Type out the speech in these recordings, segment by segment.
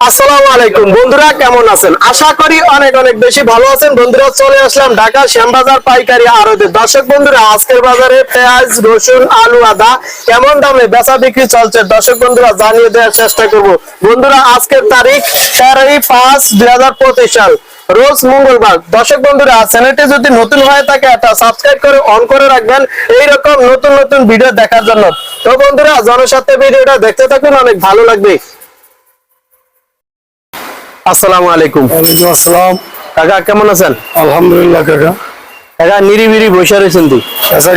আসসালামু আলাইকুম। বন্ধুরা, কেমন আছেন? আশা করি অনেক অনেক বেশি ভালো আছেন। বন্ধুরা, চলে আসলাম ঢাকা শ্যামবাজার পাইকারি আড়তে। দর্শক বন্ধুরা, আজকের বাজারে পেঁয়াজ, রসুন, আলু, আদা কেমন দামে বেচা বিক্রি চলছে? দর্শক বন্ধুরা, জানিয়ে দেওয়ার চেষ্টা করব। বন্ধুরা, আজকের তারিখ তেরোই পাঁচ দুই সাল, রোজ মঙ্গলবার। দর্শক বন্ধুরা, চ্যানেলটি যদি নতুন হয়ে থাকে এটা সাবস্ক্রাইব করে অন করে রাখবেন। এইরকম নতুন নতুন ভিডিও দেখার জন্য। তো বন্ধুরা, জনস্বার্থে ভিডিওটা দেখতে থাকুন, অনেক ভালো লাগবে। আসসালামু আলাইকুম। ওয়ালাইকুম আসসালাম। কাকা কেমন আছেন? আলহামদুলিল্লাহ কাকা। কাকা নিরিবিরি বসে রয়েছেন তুই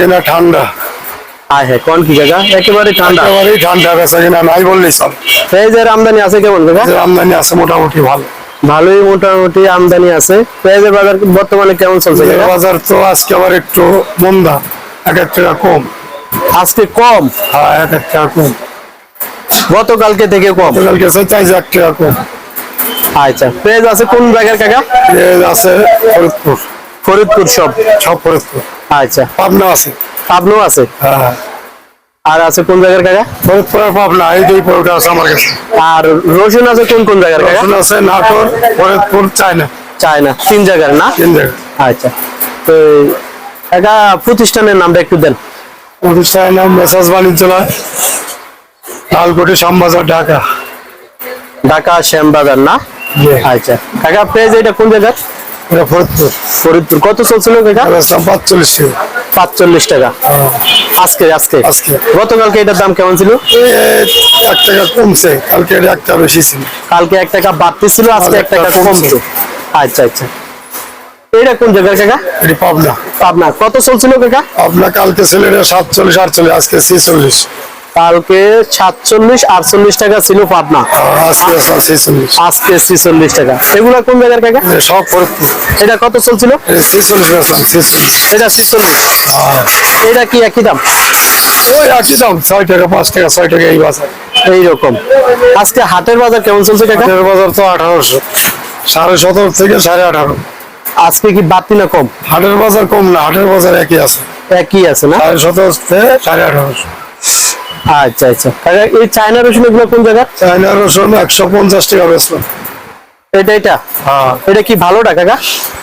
কিনা ঠান্ডা। আয় হ্যাঁ কোন কি কাকা? একেবারে ঠান্ডা। একেবারেই ঠান্ডা বেচা কিনা নাই বললেই চল। পেঁয়াজের আমদানি আছে কেমন কাকা? আমদানি আছে মোটামুটি ভালো। ভালোই মোটামুটি আমদানি আছে। পেঁয়াজের বাজার বর্তমানে কেমন চলছে বাজার তো আজকে আবার একটু মন্দা এক এক টাকা কম। আজকে কম? হ্যাঁ এক এক টাকা কম। গতকালকে থেকে কম? গতকালকে এক টাকা কম। আচ্ছা পেঁয়াজ আছে কোন জায়গার কাকা? পেঁয়াজ আছে ফরিদপুর। ফরিদপুর সব? সব ফরিদপুর। আচ্ছা। পাবনা আছে। পাবনাও আছে? হ্যাঁ। আর আছে কোন জায়গার কাকা? ফরিদপুরের পাবনা এই দুই প্রোডাক্ট আছে আমার কাছে। আর রসুন আছে কোন কোন জায়গার কাকা? রসুন আছে নাটোর ফরিদপুর চায়না। চায়না তিন জায়গার না? তিন জায়গা আচ্ছা। তো কাকা প্রতিষ্ঠানের নামটা একটু দেন। প্রতিষ্ঠানের নাম মেসাজ বাণিজ্যলয় লালকোটি শ্যামবাজার ঢাকা। ঢাকা শ্যামবাজার না? আচ্ছা। কাকা পেঁয়াজ এটা কোন জায়গার? এটা ফরিদপুর। ফরিদপুর। কত চলছিল কাকা পাঁচচল্লিশ টাকা পাঁচচল্লিশ টাকা। আজকে আজকে? আজকে। গতকালকে এটার দাম কেমন ছিল? এক টাকা কমছে। কালকে এটা একটা বেশি ছিল। কালকে এক টাকা বাড়তি ছিল আজকে এক টাকা কমছে। আচ্ছা আচ্ছা। এটা কোন জায়গার কাকা? এটি পাবনা। পাবনা। কত চলছিল কাকা? পাবনা কালকে ছিল এটা সাতচল্লিশ আটচল্লিশ আজকে ছেচল্লিশ। কালকে সাতচল্লিশ আটচল্লিশ টাকা ছিল পাবনা। আজকে ছেচল্লিশ। টাকা। এগুলা কোন জায়গার কাকা সব এটা কত চলছিল? এটা ছেচল্লিশ ছেচল্লিশ। এটা ছিচল্লিশ। এটা কি একই দাম? ওই একই দাম ছয় টাকা পাঁচ টাকা ছয় টাকা এই বাজার। এইরকম। আজকে হাটের বাজার কেমন চলছে কাকা হাটের বাজার তো আঠারোশো। সাড়ে সতেরো থেকে সাড়ে আঠারো। আজকে কি বাড়তি না কম? হাটের বাজার কম না হাটের বাজার একই আছে। একই আছে না? সাড়ে সতেরো থেকে সাড়ে আঠারোশো। আচ্ছা আচ্ছা। এই চায়না রসুন এগুলো কোন জায়গা চায়না রসুন একশো পঞ্চাশ টাকা বেচলাম। এটা এটা? হ্যাঁ। এটা কি ভালোটা কাকা?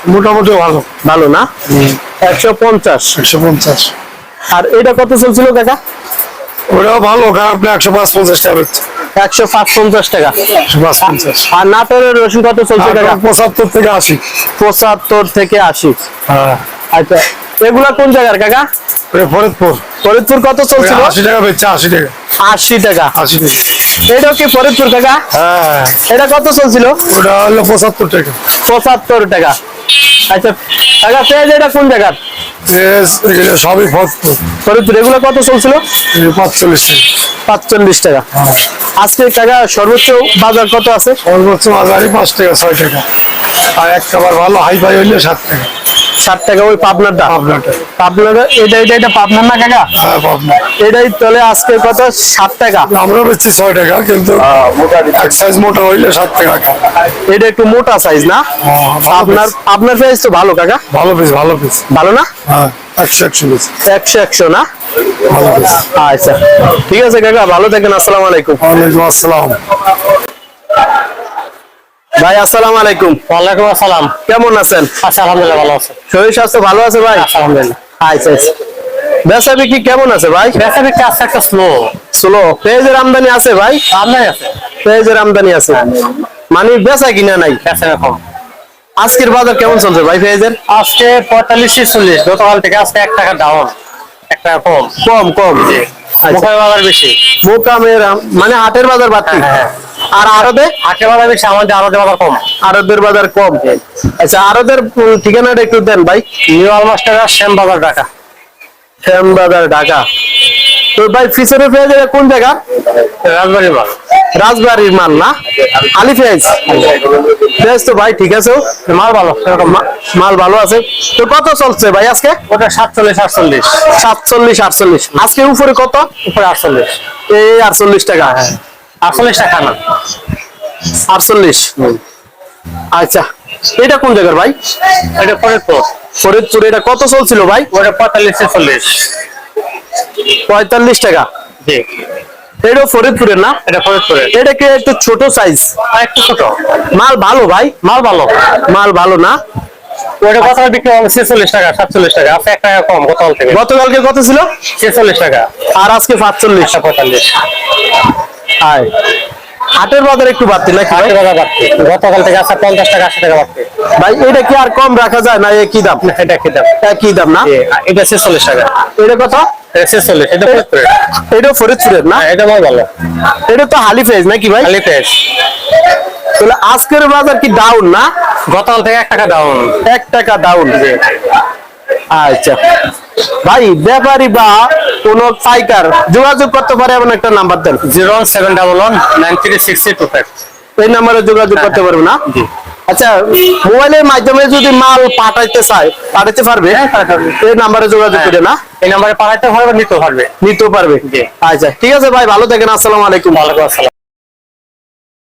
মোটামুটি ভালো। ভালো না? একশো পঞ্চাশ। একশো পঞ্চাশ। আর এটা কত চলছিল কাকা? ওটাও ভালো খারাপ না একশো পাঁচ পঞ্চাশ টাকা একশো পাঁচ পঞ্চাশ টাকা আর নাটোরের রসুন কত চলছে কাকা? পঁচাত্তর থেকে আশি। পঁচাত্তর থেকে আশি। হ্যাঁ। আচ্ছা এগুলা কোন জায়গার কাকা? ফরিদপুর। ফরিদপুর কত চলছিল? আশি টাকা বেচছে আশি টাকা। আশি টাকা। আশি টাকা। এটা কি ফরিদপুর কাকা? হ্যাঁ। এটা কত চলছিল? ওটা হলো পঁচাত্তর টাকা। পঁচাত্তর টাকা। আচ্ছা কাকা পেঁয়াজ এটা কোন জায়গার? সবই ফরিদপুর। ফরিদপুর এগুলো কত চলছিল? পাঁচচল্লিশ টাকা। পাঁচচল্লিশ টাকা। আজকে টাকা সর্বোচ্চ বাজার কত আছে? সর্বোচ্চ বাজারে পাঁচ টাকা ছয় টাকা। আর এক খাবার ভালো হাই ফাই হইলে সাত টাকা। ষাট টাকা ওই পাবনারটা। পাবনার এটা এটা এটা পাবনার না কাকা? হ্যাঁ পাবনা এটাই তাহলে আজকে কত? ষাট টাকা। আমরা বেচছি ছয় টাকা কিন্তু এক সাইজ মোটা হইলে সাত টাকা এটা একটু মোটা সাইজ না? আপনার আপনার পেঁয়াজ তো ভালো কাকা। ভালো পিস ভালো পিস ভালো না? হ্যাঁ একশো একশো পিস একশো একশো না? আচ্ছা। ঠিক আছে কাকা ভালো থাকেন আসসালামু আলাইকুম। ওয়ালাইকুম আসসালাম। ভাই আসসালামু আলাইকুম। ওয়ালাইকুম আসসালাম। কেমন আছেন? আচ্ছা আলহামদুলিল্লাহ ভালো আছে। শরীর স্বাস্থ্য ভালো আছে ভাই? আলহামদুলিল্লাহ। আচ্ছা আচ্ছা। বেচা বিক্রি কেমন আছে ভাই? বেচা বিক্রি আস্তে একটা স্লো স্লো পেঁয়াজের আমদানি আছে ভাই? আমদানি আছে। পেঁয়াজের আমদানি আছে। মানে বেচা কিনা নাই? বেচা কম আজকের বাজার কেমন চলছে ভাই পেঁয়াজের? আজকে পঁয়তাল্লিশ ছেচল্লিশ। গতকাল থেকে আজকে এক টাকা ডাউন এক টাকা কম। কম কম। মুখের বাজার বেশি। মোকামের মানে হাটের বাজার বাড়তি? হ্যাঁ, হ্যাঁ। আর আরবে? হাটের বাজার বেশি আমাদের আরও বাজার কম। আরবের বাজার কম। আচ্ছা আরবের ঠিকানাটা একটু দেন ভাই। নিউ শ্যাম বাজার ঢাকা। শ্যাম বাজার ঢাকা। তো ভাই পেঁয়াজ কোন জায়গা? রাজবাড়ি মাল। রাজবাড়ির মাল না? আলি পেঁয়াজ পেঁয়াজ তো ভাই ঠিক আছে। মাল ভালো সেরকম মাল ভালো আছে। তো কত চলছে ভাই আজকে? ওটা সাতচল্লিশ আটচল্লিশ। সাতচল্লিশ আটচল্লিশ। আজকে উপরে কত? উপরে আটচল্লিশ। এই আটচল্লিশ টাকা। আটচল্লিশ টাকা না। আটচল্লিশ? আচ্ছা এটা কোন জায়গার ভাই? এটা ফরিদপুর। ফরিদপুর এটা কত চলছিল ভাই? ওটা পঁয়তাল্লিশ ছেচল্লিশ পঁয়তাল্লিশ টাকা? জি। এটা ফরিদপুরের না? এটা এটা কি একটু ছোট সাইজ একটু ছোট। মাল ভালো ভাই মাল ভালো। মাল ভালো না? ওটা গতকাল বিক্রি ছেচল্লিশ টাকা সাতচল্লিশ টাকা। আছে এক টাকা কম গতকাল থেকে। গতকালকে কত ছিল? ছেচল্লিশ টাকা। আর আজকে পাঁচচল্লিশ। একশো পঁয়তাল্লিশ। হাটের বাজার একটু বাড়তি নাকি টাকা বাড়তি। গতকাল থেকে আছে পঞ্চাশ টাকা আশি টাকা বাড়তি। ভাই এটা কি আর কম রাখা যায় না একই দাম? এটা কি দাম। দাম না? এটা ছেচল্লিশ টাকা। এটা কত? এটা ছেচল্লিশ এটা ফরিদপুরে এটা ফরিদপুরের না? এটা মাল ভালো এটা তো হালি ফেজ নাকি ভাই? পেস তাহলে আজকের বাজার কি ডাউন না? গতকাল থেকে এক টাকা ডাউন এক টাকা ডাউন আচ্ছা। ভাই ব্যাপারী বা কোন পাইকার যোগাযোগ করতে পারে এমন একটা নাম্বার দেন। Zero seven double one nine three six two five. এই নাম্বারে যোগাযোগ করতে পারবে না? আচ্ছা মোবাইলের মাধ্যমে যদি মাল পাঠাইতে চায় পাঠাইতে পারবে? এই নাম্বারে যোগাযোগ করে না? এই নাম্বারে পাঠাইতে পারবে নিতে পারবে। নিতেও পারবে। আচ্ছা ঠিক আছে ভাই ভালো থাকেন আসসালামু আলাইকুম। ওয়ালাইকুম আসসালাম।